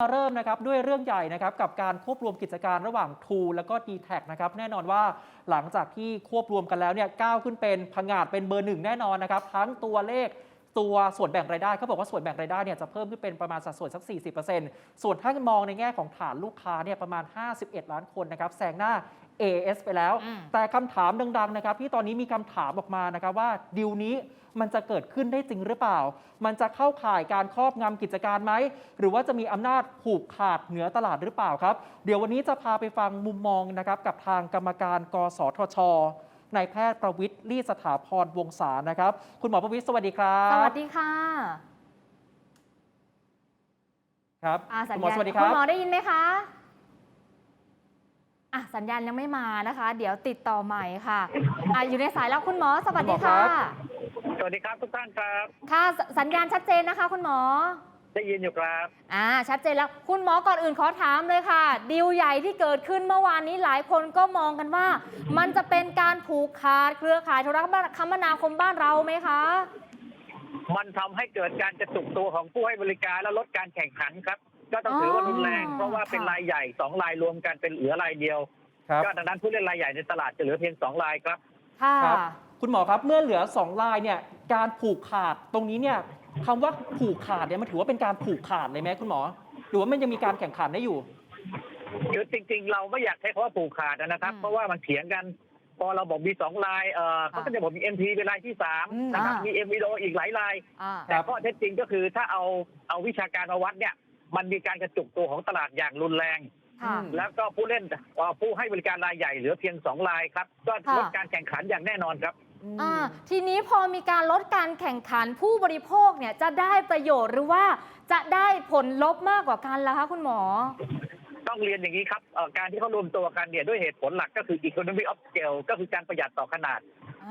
มาเริ่มนะครับด้วยเรื่องใหญ่นะครับกับการควบรวมกิจการระหว่าง True แล้วก็ d t แทนะครับแน่นอนว่าหลังจากที่ควบรวมกันแล้วเนี่ยก้าวขึ้นเป็นผงาดเป็นเบอร์หนึ่งแน่นอนนะครับทั้งตัวเลขตัวส่วนแบ่งรายได้เขาบอกว่าส่วนแบ่งรายได้เนี่ยจะเพิ่มขึ้นเป็นประมาณสัดส่วนสัก 40%ส่วนถ้ามองในแง่ของฐานลูกค้าเนี่ยประมาณ 51 ล้านคนนะครับแซงหน้า AS ไปแล้วอืมแต่คำถามดังๆนะครับที่ตอนนี้มีคำถามออกมานะครับว่าดีลนี้มันจะเกิดขึ้นได้จริงหรือเปล่า มันจะเข้าข่ายการครอบงำกิจการไหม หรือว่าจะมีอำนาจผูกขาดเหนือตลาดหรือเปล่าครับ เดี๋ยววันนี้จะพาไปฟังมุมมองนะครับกับทางกรรมการกสทชนายแพทย์ประวิทย์ลี่สถาพรวงศานะครับ คุณหมอประวิทย์สวัสดีครับ สวัสดีค่ะครับอ่าสัญคุณหมอญาณสวัสดีคคุรัณบหมอได้ยินไหมคะ อะสัญญาณยังไม่มานะคะ เดี๋ยวติดต่อใหม่ค่ะอะอยู่ในสายแล้วคุณหมอสวัสดีค่ะสวัสดีครับทุกท่านครับ ค่ะสสัญญาณชัดเจนนะคะ คุณหมอได้ยินอยู่ครับ อ่าชัดเจนแล้วคุณหมอก่อนอื่นขอถามเลยค่ะ ดีลใหญ่ที่เกิดขึ้นเมื่อวานนี้หลายคนก็มองกันว่า มันจะเป็นการผูกขาดเครือข่ายโทรคมนาคมบ้านเราไหมคะ มันทำให้เกิดการกระตุกตัวของผู้ให้บริการและลดการแข่งขันครับ ก็ต้องถือว่ารุนแรงอ๋อเพราะว่าเป็นค่ะรายใหญ่สองรายรวมกันเป็นเหลือรายเดียวครับก็ดังนั้นผู้เล่นรายใหญ่ในตลาดจะเหลือเพียงสองรายครับค่ะครับ คุณหมอครับเมื่อเหลือ2ลายเนี่ยการผูกขาดตรงนี้เนี่ยคำว่าผูกขาดเนี่ยมันถือว่าเป็นการผูกขาดเลยไหมคุณหมอ หรือว่ามันยังมีการแข่งขันได้อยู่คือจริง ๆ เราไม่อยากใช้คำว่าผูกขาดนะครับอืมเพราะว่ามันเถียงกัน พอเราบอกมีสองรายเออเขาก็จะบอกมี MP เป็นรายที่สามอืมนะครับอ่ามีมี m v o อีกหลายรายอ่าคแต่รับข้อเท็จจริงก็คือถ้าเอาเอาวิชาการมาวัดเนี่ย มันมีการกระจุกตัวของตลาดอย่างรุนแรง ค่ะอืมแล้วก็ผู้เล่นเอ่อผู้ให้บริการรายใหญ่เหลือเพียงสองรายครับ ก็ค่ะลดการแข่งขันอย่างแน่นอนครับ อ่าทีนี้พอมีการลดการแข่งขันผู้บริโภคเนี่ยจะได้ประโยชน์หรือว่าจะได้ผลลบมากกว่ากันล่ะคะคุณหมอ ต้องเรียนอย่างนี้ครับเอ่อการที่เขารวมตัวกันเนี่ยด้วยเหตุผลหลักก็คือ economy of scale ก็คือการประหยัดต่อขนาด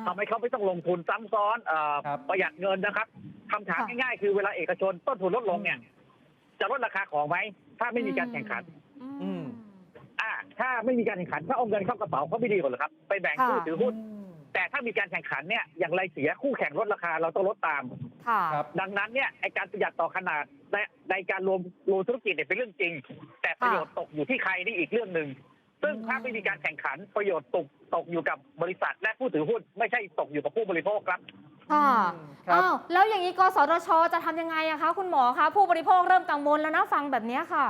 ทำให้เขาไม่ต้องลงทุนซ้ำซ้อนเอ่อครับ ประหยัดเงินนะครับคำถามค่ะ ง่ายๆคือเวลาเอกชนต้นทุนลดลงเนี่ย จะลดราคาของไหมถ้าไม่มีการแข่งขัน อืม อ่า ถ้าไม่มีการแข่งขันถ้าเอาเงินเข้ากระเป๋าเขาไม่ดีกว่าเหรอครับ ไปแบ่งค่ะผู้ถือหุ้นแต่ถ้ามีการแข่งขันเนี่ยอย่างไรเสียคู่แข่งลดราคาเราต้องลดตามค่ะครับดังนั้นเนี่ยไอการประหยัดต่อขนาดในในการรวมรวมธุรกิจเนี่ยเป็นเรื่องจริง แต่ประโยชน์ตกอยู่ที่ใครนี่อีกเรื่องหนึ่ง ซึ่งอืมถ้าไม่มีการแข่งขันประโยชน์ตกตกอยู่กับบริษัทและผู้ถือหุ้น ไม่ใช่ตกอยู่กับผู้บริโภคครับ ค่ะครับ อ้าวแล้วอย่างนี้กสทช จะทำยังไงอะคะคุณหมอคะผู้บริโภคเริ่มกังวลแล้วนะฟังแบบเนี้ยค่ะ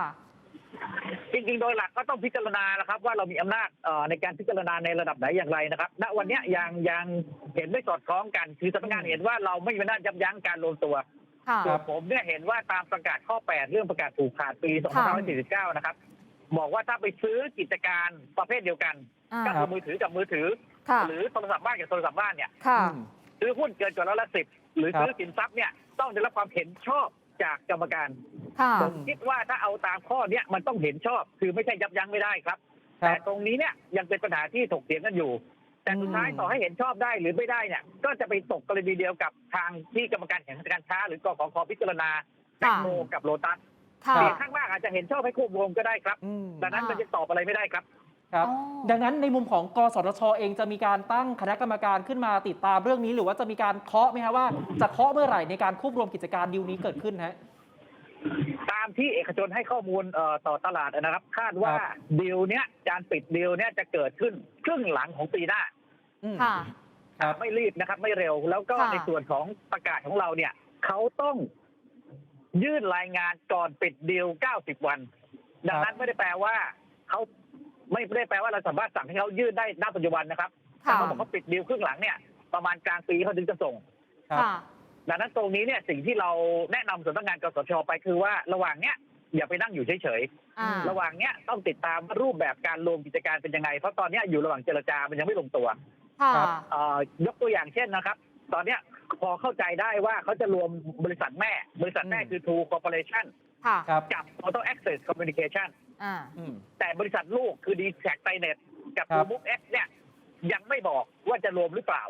จริงๆ โดยหลักก็ต้องพิจารณานะครับว่าเรามีอำนาจเอ่อในการพิจารณาในระดับไหนอย่างไรนะครับ ณวันเนี้ยยังยังเห็นไม่สอดคล้องกัน คือสำนักงานเห็นว่าเราไม่มีอำนาจยับยั้งการรวมตัว ค่ะ ส่วนผมเนี่ยเห็นว่าตามประกาศข้อ 8 เรื่องประกาศผูกขาดปี2549 นะครับ บอกว่าถ้าไปซื้อกิจการประเภทเดียวกันอ่าก็คือมือถือกับมือถือ ค่ะหรือโทรศัพท์บ้านกับโทรศัพท์บ้านเนี่ยค่ะ อืม ซื้อหุ้นเกินกว่าร้อยละสิบหรือครับ ซื้อสินทรัพย์เนี่ยต้องได้รับความเห็นชอบจากกรรมการค่ะ ผมคิดว่าถ้าเอาตามข้อเนี้ยมันต้องเห็นชอบ คือไม่ใช่ยับยั้งไม่ได้ครับครัแต่บตรงนี้เนี่ยยังเป็นปัญหาที่ถกเถียงกันอยู่ แต่สุดท้ายอืม ต่อให้เห็นชอบได้หรือไม่ได้เนี่ย ก็จะไปตกกรณีเดียวกับทางที่กรรมการแข่งขันการค้า หรือกกขพิจารณาแตงโมกับโลตัส ค่ะ เสียงข้างมากอาจจะเห็นชอบให้ควบรวมก็ได้ครับอืม ดังนั้นอ่ามัมันจะตอบอะไรไม่ได้ครับ ครับ อ๋อ ดังนั้นในมุมของกสทชเองจะมีการตั้งคณะกรรมการขึ้นมาติดตามเรื่องนี้ หรือว่าจะมีการเคาะไหมครับว่าจะเคาะเมื่อไหร่ในการควบรวมกิจการดีลนี้เกิดขึ้นฮะ ตามที่เอกชนให้ข้อมูลเอ่อต่อตลาดนะครับ คาดว่าครับ ดีลเนี้ยการปิดดีลเนี้ยจะเกิดขึ้นครึ่งหลังของปีหน้า อืม ค่ะ ครับ ไม่รีบนะครับไม่เร็วแล้วก็ค่ะ ในส่วนของประกาศของเราเนี่ยเขาต้อง ยื่นรายงานก่อนปิดดีล 90 วัน ดังนั้นไม่ได้แปลว่าเขาไม่ได้แปลว่าเราสามารถสั่งให้เขายื่นได้ณปัจจุบันนะครับค่ะเขาบอกเขาปิดดีลครึ่งหลังเนี่ย ประมาณกลางปีเขาถึงจะส่งครับค่ะดังนั้นตรงนี้เนี่ยสิ่งที่เราแนะนำสำนักงานกสชไปคือว่าระหว่างเนี้ยอย่าไปนั่งอยู่เฉยอ่าๆระหว่างเนี้ยต้องติดตามว่ารูปแบบการรวมกิจการเป็นยังไง เพราะตอนเนี้ยอยู่ระหว่างเจรจา มันยังไม่ลงตัวค่ะครับเอ่อยกตัวอย่างเช่นนะครับ ตอนเนี้ย พอเข้าใจได้ว่าเขาจะรวมบริษัทแม่ บริษัทแม่อืมคือ True Corporation ค่ะครับ กับ Total Access Communication อ่า อืม แต่บริษัทลูกคือ d t a c ไ n e t กับครับ True Move X เนี่ยยังไม่บอกว่าจะรวมหรือเปล่า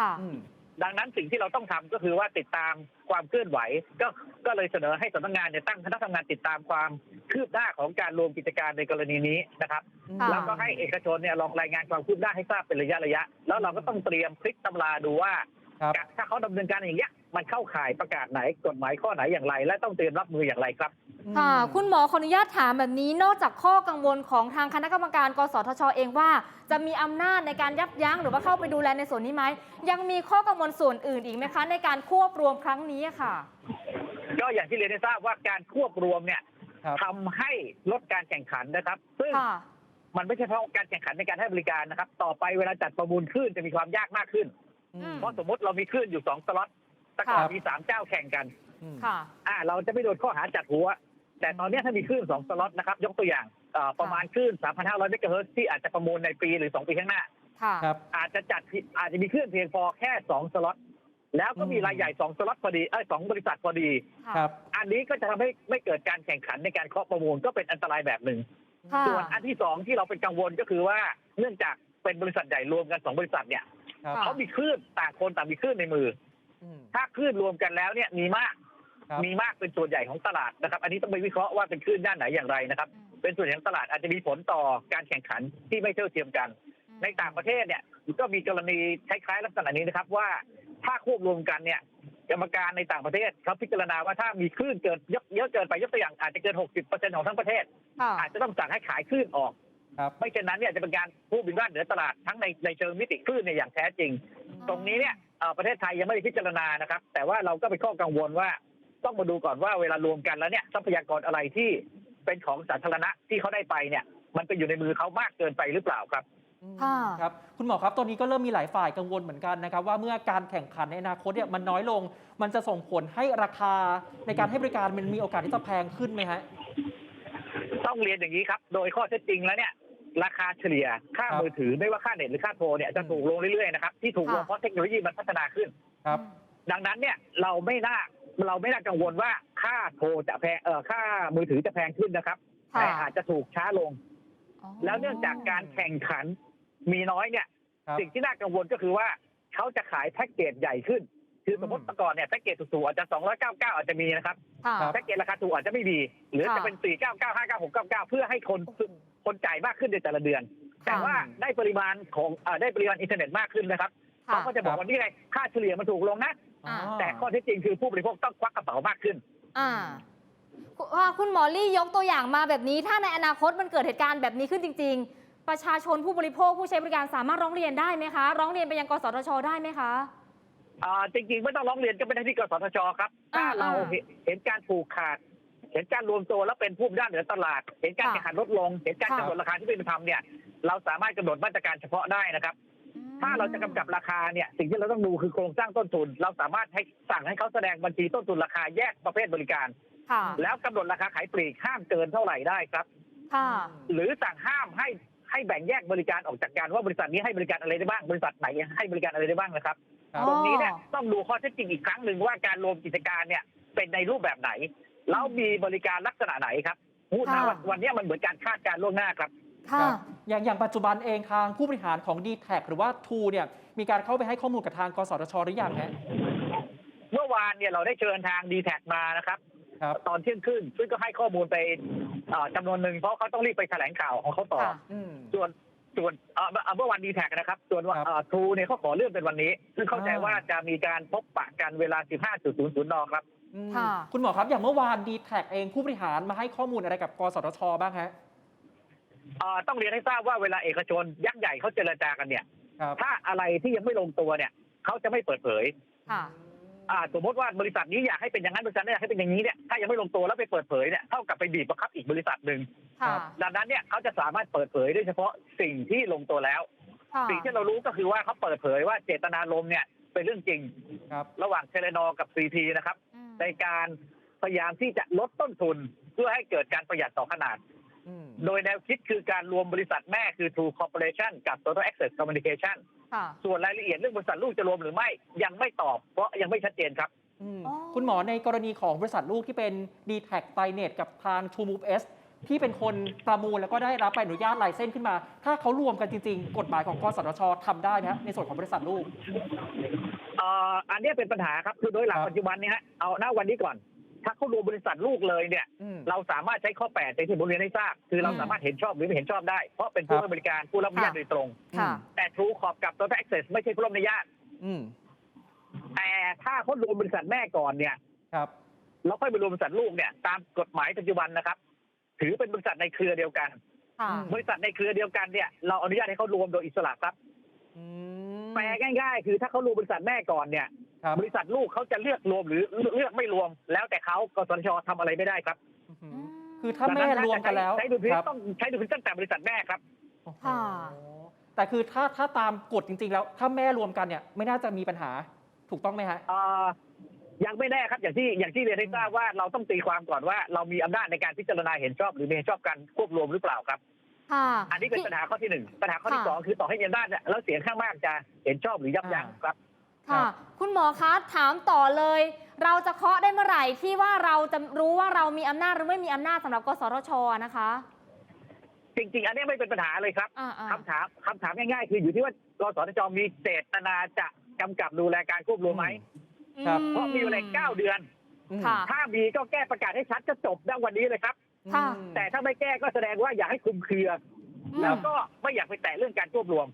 ค่ะ อืม ดังนั้นสิ่งที่เราต้องทำก็คือว่าติดตามความเคลื่อนไหว ก็ก็เลยเสนอให้สำนักงานเนี่ยตั้งคณะทำงานติดตามความคืบหน้าของการรวมกิจการในกรณีนี้นะครับ ค่ะ แล้วก็ให้เอกชนเนี่ยลองรายงานความคืบหน้าให้ทราบเป็นระยะระยะ แล้วเราก็ต้องเตรียมพลิกตำราดูว่า ครับถ้าเขาดำเนินการอย่างเงี้ยมันเข้าข่ายประกาศไหนกฎหมายข้อไหนอย่างไร และต้องเตรียมรับมืออย่างไรครับ ค่ะอืมคุณหมอขออนุญาตถามแบบนี้นอกจากข้อกังวลของทางคณะกรรมการ กสทช เองว่า จะมีอำนาจในการยับยั้งหรือว่าเข้าไปดูแลในส่วนนี้ไหมยังมีข้อกังวลส่วนอื่นอีกไหมคะ ในการควบรวมครั้งนี้อะค่ะ ก็อย่างที่เรียนให้ทราบว่าการควบรวมเนี่ยครับทำให้ลดการแข่งขันนะครับ ซึ่งค่ะ มันไม่ใช่เพราะการแข่งขันในการให้บริการนะครับ ต่อไปเวลาจัดประมูลคลื่นจะมีความยากมากขึ้น อืม เพราะสมมติเรามีคลื่นอยู่สองสล็อตแต่ก่อนครับมีสามเจ้าแข่งกัน อืม ค่ะ อ่า เราจะไม่โดนข้อหาจัดหัว แต่ตอนเนี้ยถ้ามีคลื่นสองสล็อตนะครับ ยกตัวอย่างเอ่อประมาณคลื่น 3,500เมกะเฮิรตซ์ที่อาจจะประมูลในปีหรือสองปีข้างหน้า ค่ะครับ อาจจะจัดผิดอาจจะมีคลื่นเพียงพอแค่สองสล็อต แล้วก็มีอืม รายใหญ่สองสล็อตพอดีเอ้ยสองบริษัทพอดีค่ะครับ อันนี้ก็จะทำให้ไม่เกิดการแข่งขันในการเคาะประมูลก็เป็นอันตรายแบบหนึ่ง ค่ะ ส่วนอันที่สองที่เราเป็นกังวลก็คือว่าเนื่องจากเป็นบริษัทใหญ่รวมกันสองบริษัทเนี่ย ครับค่ะเขามีคลื่นต่างคนต่างมีคลื่นในมือ อืม ถ้าคลื่นรวมกันแล้วเนี่ยมีมากครับ มีมากเป็นส่วนใหญ่ของตลาดนะครับ อันนี้ต้องไปวิเคราะห์ว่าเป็นคลื่นด้านไหนอย่างไรนะครับ เป็นส่วนใหญ่ของตลาดอาจจะมีผลต่อการแข่งขันที่ไม่เท่าเทียมกัน ในต่างประเทศเนี่ยก็มีกรณีคล้ายๆลักษณะนี้นะครับว่าถ้าควบรวมกันเนี่ยกรรมการในต่างประเทศเขาพิจารณาว่าถ้ามีคลื่นเกินเยอะเยอะเกินไปยกตัวอย่างอาจจะเกิน 60%ของทั้งประเทศ ค่ะอาจจะต้องสั่งให้ขายคลื่นออก ครับไม่เช่นนั้นเนี่ยจะเป็นการผู้บินบ้านเหนือตลาดทั้งในในเชิงมิติคลื่นเนี่ยอย่างแท้จริง ตรงนี้เนี่ยเอ่อประเทศไทยยังไม่ได้พิจารณานะครับ แต่ว่าเราก็เป็นข้อกังวลว่า ต้องมาดูก่อนว่าเวลารวมกันแล้วเนี่ยทรัพยากรอะไรที่เป็นของสาธารณะที่เขาได้ไปเนี่ยมันไปอยู่ในมือเขามากเกินไปหรือเปล่าครับค่ะครับคุณหมอครับตอนนี้ก็เริ่มมีหลายฝ่ายกังวลเหมือนกันนะครับ ว่าเมื่อการแข่งขันในอนาคตเนี่ยมันน้อยลง มันจะส่งผลให้ราคาในการให้บริการมันมีโอกาสที่จะแพงขึ้นไหมฮะต้องเรียนอย่างนี้ครับ โดยข้อเท็จจริงแล้วเนี่ย ราคาเฉลี่ยค่าครับมือถือไม่ว่าค่าเน็ตหรือค่าโทรเนี่ยจะถูกลงเรื่อยๆนะครับที่ถูกลงค่ะเพราะเทคโนโลยีมันพัฒนาขึ้นครับ ดังนั้นเนี่ยเราไม่น่าเราไม่น่ากังวลว่าค่าโทรจะแพงเอ่อค่ามือถือจะแพงขึ้นนะครับค่ะแต่อาจจะถูกช้าลงอ๋อแล้วเนื่องจากการแข่งขันมีน้อยเนี่ยครับสิ่งที่น่ากังวลก็คือว่าเขาจะขายแพ็กเกจใหญ่ขึ้น คือสมมติอืมแต่ก่อนเนี่ยแพ็กเกจถูกๆอาจจะ 299 อาจจะมีนะครับค่ะครับแพ็กเกจราคาถูกอาจจะไม่มี หรือค่ะจะเป็น 499 59699 เพื่อให้คน คนจ่ายมากขึ้นในแต่ละเดือน แต่ว่าได้ปริมาณของเอ่อได้ปริมาณอินเทอร์เน็ตมากขึ้นนะครับค่ะเขาก็จะบอกว่านี่ไงค่าเฉลี่ยมันถูกลงนะ อ่าแต่ข้อเท็จจริงคือผู้บริโภคต้องควักกระเป๋ามากขึ้น อ่าคุณว่าคุณหมอลี่ยกตัวอย่างมาแบบนี้ ถ้าในอนาคตมันเกิดเหตุการณ์แบบนี้ขึ้นจริง ๆ ประชาชนผู้บริโภคผู้ใช้บริการสามารถร้องเรียนได้ไหมคะ ร้องเรียนไปยังกสทชได้ไหมคะ อ่าจริงๆ ไม่ต้องร้องเรียนก็เป็นหน้าที่กสทชครับ ถ้าอ่าเราอ่า เห็นเห็นการผูกขาด เห็นการรวมตัวแล้วเป็นผู้ด้านเหนือตลาด เห็นการค่ะแข่งขันลดลง เห็นการค่ะกำหนดราคาที่ไม่เป็นธรรมเนี่ย เราสามารถกำหนดมาตรการเฉพาะได้นะครับ ถ้าเราจะกำกับราคาเนี่ย สิ่งที่เราต้องดูคือโครงสร้างต้นทุน เราสามารถให้สั่งให้เขาแสดงบัญชีต้นทุนราคาแยกประเภทบริการค่ะแล้วกำหนดราคาขายปลีกห้ามเกินเท่าไหร่ได้ครับค่ะหรือสั่งห้ามให้ให้แบ่งแยกบริการออกจากกันว่าบริษัทนี้ให้บริการอะไรได้บ้างบริษัทไหนให้บริการอะไรได้บ้างนะครับครับตรงนี้เนี่ยอ๋อต้องดูข้อเท็จจริงอีกครั้งหนึ่งว่าการรวมกิจการเนี่ยเป็นในรูปแบบไหน แล้วมีบริการลักษณะไหนครับพูดนะว่าวันนี้มันเหมือนการคาดการณ์ล่วงหน้าครับ ค่ะ ครับอย่างอย่างปัจจุบันเองทางผู้บริหารของ d t แทหรือว่า True เนี่ยมีการเข้าไปให้ข้อมูลกับทางกสทชหรือยังฮะเมื่อวานเนี่ยเราได้เชิญทางดีแท็มานะครับ ครับ ตอนเที่ยงครึ่งซึ่งก็ให้ข้อมูลไปเอ่อจำนวนหนึ่งเพราะเขาต้องรีบไปแถลงข่าวของเขาต่อ ค่ะ อืม ส่วนส่วนเอ่อเอ่อเมื่อวันดีแท็นะครับ ส่วนครับทรูเนี่ยเขาขอเลื่อนเป็นวันนี้ ซึ่งเข้าใจอ่าว่าจะมีการพบปะกันเวลา 15.00นครับ อืมค่ะ คุณหมอครับอย่างเมื่อวาน d t แทเองผู้บริหารมาให้ข้อมูลอะไรกับกสทชบ้างฮะเอ่อต้องเรียนให้ทราบว่าเวลาเอกชนยักษ์ใหญ่เขาเจรจากันเนี่ย ครับถ้าอะไรที่ยังไม่ลงตัวเนี่ยเขาจะไม่เปิดเผยค่ะ อ่าสมมติว่าบริษัทนี้อยากให้เป็นอย่างนั้นบริษัทนี้อยากให้เป็นอย่างนี้เนี่ยถ้ายังไม่ลงตัวแล้วไปเปิดเผยเนี่ยเท่ากับไปบีบบังคับอีกบริษัทหนึ่งค่ะ ดังนั้นเนี่ยเขาจะสามารถเปิดเผยได้เฉพาะสิ่งที่ลงตัวแล้ว ค่ะ สิ่งที่เรารู้ก็คือว่าเขาเปิดเผยว่าเจตนารมณ์เนี่ยเป็นเรื่องจริง ครับ ระหว่างเทเลนอกับซีทีนะครับอืม ในการพยายามที่จะลดต้นทุนเพื่อให้เกิดการประหยัดต่อขนาดอืมโดยแนวคิดคือการรวมบริษัทแม่คือ True Corporation กับ Total Access Communication ค่ะส่วนรายละเอียดเรื่องบริษัทลูกจะรวมหรือไม่ยังไม่ตอบ เพราะยังไม่ชัดเจนครับอืมอ๋อคุณหมอในกรณีของบริษัทลูกที่เป็น d t แท t ไ n e t กับทาง True Move S ที่เป็นคนประมูลแล้วก็ได้รับใบอนุญาตลายเส้นขึ้นมา ถ้าเขารวมกันจริง ๆ กฎหมายของกสทชทำได้ไหมฮะในส่วนของบริษัทลูกเอ่ออันเนี้ยเป็นปัญหาครับคือโดยหลักครับปัจจุบันเนี่ยฮะเอาหน้าวันนี้ก่อน ถ้าเขารวมบริษัทลูกเลยเนี่ยอืมเราสามารถใช้ข้อ 8 ในที่ผมเรียนให้ทราบคือเราอืมสามารถเห็นชอบหรือไม่เห็นชอบได้ เพราะเป็นผู้ครับให้บริการผู้รับอนุญาตค่ะโดยตรงค่ะแต่ True Corp กับ Total Access ไม่ใช่ผู้รับอนุญาตอืมแต่ถ้าเขารวมบริษัทแม่ก่อนเนี่ยครับแล้วค่อยไปรวมบริษัทลูกเนี่ย ตามกฎหมายปัจจุบันนะครับ ถือเป็นบริษัทในเครือเดียวกัน ค่ะอืมบริษัทในเครือเดียวกันเนี่ยเราอนุญาตให้เขารวมโดยอิสระครับอืมแปลง่าย ๆ คือถ้าเขารวมบริษัทแม่ก่อนเนี่ย ครับบริษัทลูกเขาจะเลือกรวมหรือเลือกไม่รวม แล้วแต่เขากสทชทำอะไรไม่ได้ครับอื้อหือคือถ้าแม่รวมกันแล้วใช้ดุลพินิคจรับต้องใช้ดุลพินิจตั้งแต่บริษัทแม่ครับ โอ้โหค่ะ แต่คือถ้าถ้าตามกฎจริง ๆ แล้ว ถ้าแม่รวมกันเนี่ยไม่น่าจะมีปัญหาถูกต้องไหมฮะ เอ่อ ยังไม่แน่ครับอย่างที่อย่างที่เรียนให้ทราบว่าเราต้องตีความก่อนว่าเรามีอำนาจในการพิจารณาเห็นชอบ หรือไม่เห็นชอบการควบรวมหรือเปล่าครับค่ะอันนี้เป็นปัญหาข้อที่หนึ่งปัญหาข้อที่ค่ะสองคือต่อให้มีอำนาจเนี่ยแล้วเสียงข้างมากจะเห็นชอบหรือยับยั้งครับครัค่ะบคุณหมอคะถามต่อเลย เราจะเคาะได้เมื่อไหร่ที่ว่าเราจะรู้ว่าเรามีอำนาจหรือไม่มีอำนาจสำหรับกสทชนะคะ จริง ๆ อันนี้ไม่เป็นปัญหาเลยครับอ่าอ่าคำถามคำถามง่ายๆ คืออยู่ที่ว่ากสทชมีเจตนาจะกำกับดูแลการควบรวมไหม ครับ เพราะมีเวลาเก้าเดือนอืมค่ะ ถ้ามีก็แก้ประกาศให้ชัดก็จบได้วันนี้เลยครับ ค่ะอืมแต่ถ้าไม่แก้ก็แสดงว่าอยากให้คลุมเครือออืมแล้วก็ไม่อยากไปแตะเรื่องการควบรวม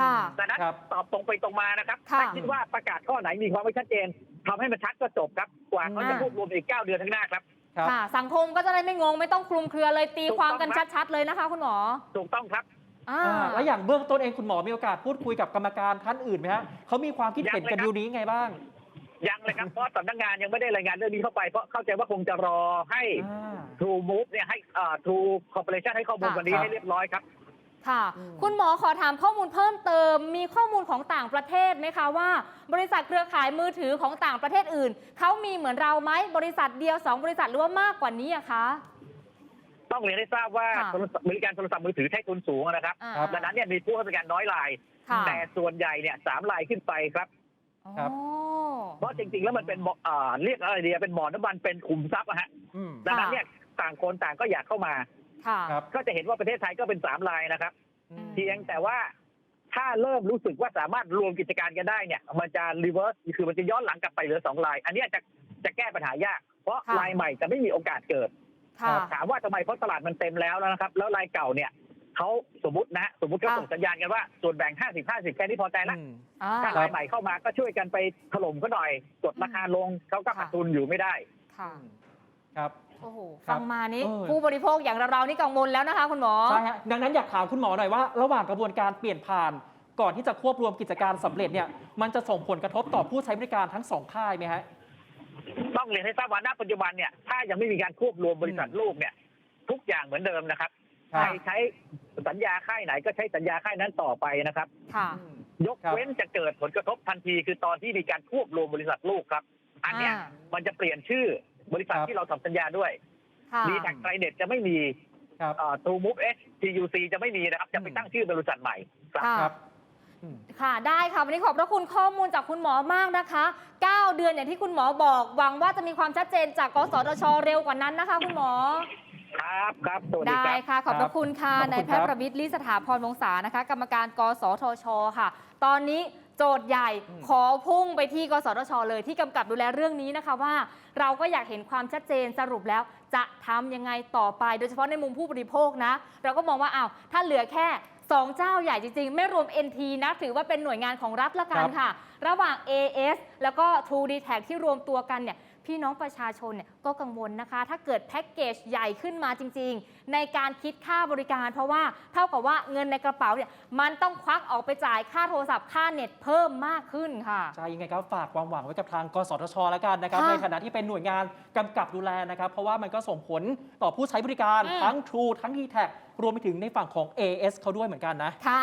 ค่ะ ดังนั้นครับ ตอบตรงไปตรงมานะครับค่ะถ้าคิดว่าประกาศข้อไหนมีความไม่ชัดเจนทำให้มันชัดก็จบครับ กว่าเขาจะอ่าควบรวมอีก9เดือนข้างหน้าครับ ครับ ค่ะ สังคมก็จะได้ไม่งงไม่ต้องคลุมเครือเลยตีความกันชัดๆเลยนะคะคุณหมอถูกต้องครับ อ่า อ่าแล้วอย่างเบื้องต้นเองคุณหมอมีโอกาสพูดคุยกับกรรมการท่านอื่นไหมฮะเขามีความคิดเห็นกันยังเลยครับดูนี้ไงบ้าง ยังเลยครับ เพราะสำนักงานยังไม่ได้รายงานเรื่องนี้เข้าไป เพราะเข้าใจว่าคงจะรอให้อ่า True Move เนี่ยให้อ่า True Corporation ให้ข้อมูลค่ะวันนี้ครับให้เรียบร้อยครับค่ะอืมคุณหมอขอถามข้อมูลเพิ่มเติม มีข้อมูลของต่างประเทศไหมคะว่า บริษัทเครือข่ายมือถือของต่างประเทศอื่นเขามีเหมือนเราไหมบริษัทเดียว 2 บริษัทหรือว่ามากกว่านี้อะคะต้องเรียนให้ทราบว่าค่ะโทรศัพท์บริการโทรศัพท์มือถือใช้ทุนสูงนะครับอ่าครับดังนั้นเนี่ยมีผู้ให้บริการน้อยรายค่ะแต่ส่วนใหญ่เนี่ยสามรายขึ้นไปครับครับอ๋อ เพราะจริงๆ แล้วมันเป็นบ่ออ่าเรียกอะไรเดียเป็นบ่อน้ำมันเป็นขุมทรัพย์อะฮะอืมดังนั้นเนี่ยต่างคนต่างก็อยากเข้ามา ค่ะ ครับก็จะเห็นว่าประเทศไทยก็เป็นสามรายนะครับ อืม เพียงแต่ว่าถ้าเริ่มรู้สึกว่าสามารถรวมกิจการกันได้เนี่ย มันจะรีเวิร์สคือมันจะย้อนหลังกลับไปเหลือสองราย อันเนี้ยจะจะแก้ปัญหายาก เพราะค่ะรายใหม่จะไม่มีโอกาสเกิด ค่ะ ถามว่าทำไมเพราะตลาดมันเต็มแล้วนะครับ แล้วรายเก่าเนี่ย เขาสมมตินะฮะสมมติเขาค่ะส่งสัญญาณกันว่า ส่วนแบ่ง 50 50 แค่นี้พอใจละอืมอ่าถ้ารายใหม่เข้ามาก็ช่วยกันไปถล่มเขาหน่อย กดราคาลงเขาก็ขาดทุนอยู่ไม่ได้ค่ะครับโอ้โหครับฟังมานี่เออผู้บริโภคอย่างเราๆนี่กังวลแล้วนะคะคุณหมอใช่ฮะดังนั้นอยากถามคุณหมอหน่อยว่า ระหว่างกระบวนการเปลี่ยนผ่าน ก่อนที่จะควบรวมกิจการสำเร็จเนี่ยมันจะส่งผลกระทบต่อผู้ใช้บริการทั้งสองค่ายไหมฮะต้องเรียนให้ทราบว่าณปัจจุบันเนี่ยถ้ายังไม่มีการควบรวมบริษัทอืมลูกเนี่ย ทุกอย่างเหมือนเดิมนะครับครัใคบรใช้ สัญญาค่ายไหนก็ใช้สัญญาค่ายนั้นต่อไปนะครับ ค่ะอืมยกครับเว้นจะเกิดผลกระทบทันทีคือตอนที่มีการควบรวมบริษัทลูกครับ อันเนี้ยอ่า มันจะเปลี่ยนชื่อบริษัทครับ ที่เราทำสัญญาด้วยค่ะดีแท็กไทรเน็ตจะไม่มีครับ ทูมูฟเอสทียูซีจะไม่มีนะครับ จะไปอืมตั้งชื่อบริษัทใหม่ครับ ค่ะ ครับอืม ค่ะได้ค่ะวันนี้ขอบพระคุณข้อมูลจากคุณหมอมากนะคะ 9 เดือนอย่างที่คุณหมอบอก หวังว่าจะมีความชัดเจนจากกสทชเร็วกว่านั้นนะคะ คุณหมอ ครับครับสวัสดีได้ครับ ค่ะ ขอบพระคุณค่ะขอบคุณนายแพทครัย์บประวิตรลิสถาพรวงศานะคะ กรรมการกสทช ค่ะ ตอนนี้โจทย์ใหญ่อืม ขอพุ่งไปที่กสทช เลยที่กำกับดูแลเรื่องนี้นะคะว่า เราก็อยากเห็นความชัดเจนสรุปแล้วจะทำยังไงต่อไป โดยเฉพาะในมุมผู้บริโภคนะ เราก็มองว่าอ้าวถ้าเหลือแค่2เจ้าใหญ่จริง ๆ ไม่รวม NT นะถือว่าเป็นหน่วยงานของรัฐละกันครับ ค่ะ ระหว่าง AS แล้วก็ True d t a c ที่รวมตัวกันเนี่ย พี่น้องประชาชนเนี่ยก็กังวลนะคะ ถ้าเกิดแพ็กเกจใหญ่ขึ้นมาจริง ๆ ในการคิดค่าบริการ เพราะว่าเท่ากับว่าเงินในกระเป๋าเนี่ยมันต้องควักออกไปจ่ายค่าโทรศัพท์ค่าเน็ตเพิ่มมากขึ้นค่ะ ใช่ยังไงก็ฝากความหวังไว้กับทางกสทชแล้วกันนะครับค่ะในฐานะที่เป็นหน่วยงานกำกับดูแลนะครับ เพราะว่ามันก็ส่งผลต่อผู้ใช้บริการอืม ทั้ง True ทั้ง d t แทรวมไปถึงในฝั่งของ AS เขาด้วยเหมือนกันนะ ค่ะ